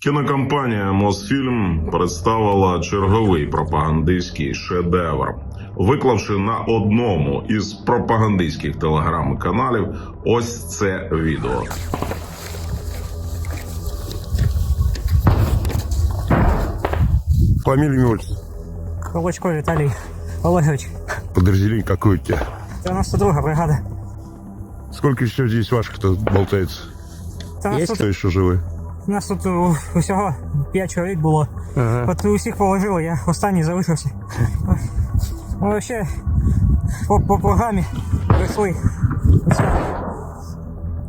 Кінокомпанія Мосфільм представила черговий пропагандистський шедевр, виклавши на одному із пропагандистських телеграм-каналів ось це відео. Фамилия, имя, отчество. Колочко Віталій Олегович. Подразделение какое у тебя? 92 бригада. Сколько еще здесь ваших кто болтается? Кто еще живы? Нас тут усього 5 чоловік було. Ага. От усіх положили, я останній залишився. Ну, ще по, по програмі прийшли.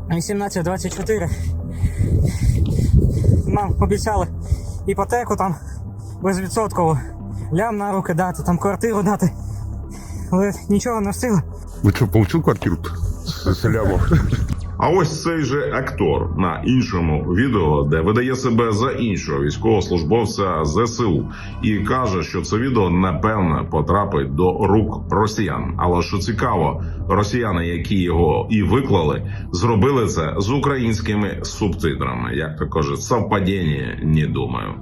18-24. Нам обіцяли іпотеку там безвідсотково. Лям на руки дати, там квартиру дати. Але нічого не встигли. Вы что, получил квартиру с, с лямом? А ось цей же актор на іншому відео, де видає себе за іншого військовослужбовця ЗСУ, і каже, що це відео напевне потрапить до рук росіян. Але що цікаво, росіяни, які його і виклали, зробили це з українськими субтитрами. Як то кажуть, совпадіння, не думаю.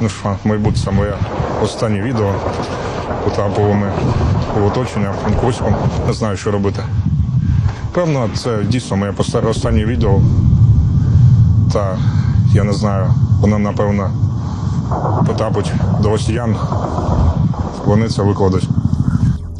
Ну що, мабуть, це моє останнє відео. Потрапили ми в оточення Франківську. Не знаю, що робити. Певно, це дійсно моє останнє відео. Та я не знаю, воно напевно потрапить до росіян. Вони це викладуть.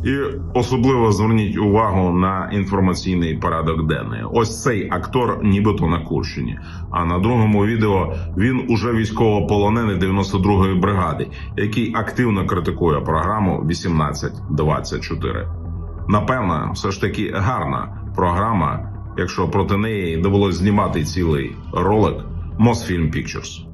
І особливо зверніть увагу на інформаційний порядок денний. Ось цей актор, нібито на Курщині. А на другому відео він уже військовополонений 92-ї бригади, який активно критикує програму 1824. Напевно, все ж таки гарна програма, якщо проти неї довелось знімати цілий ролик Mosfilm Pictures.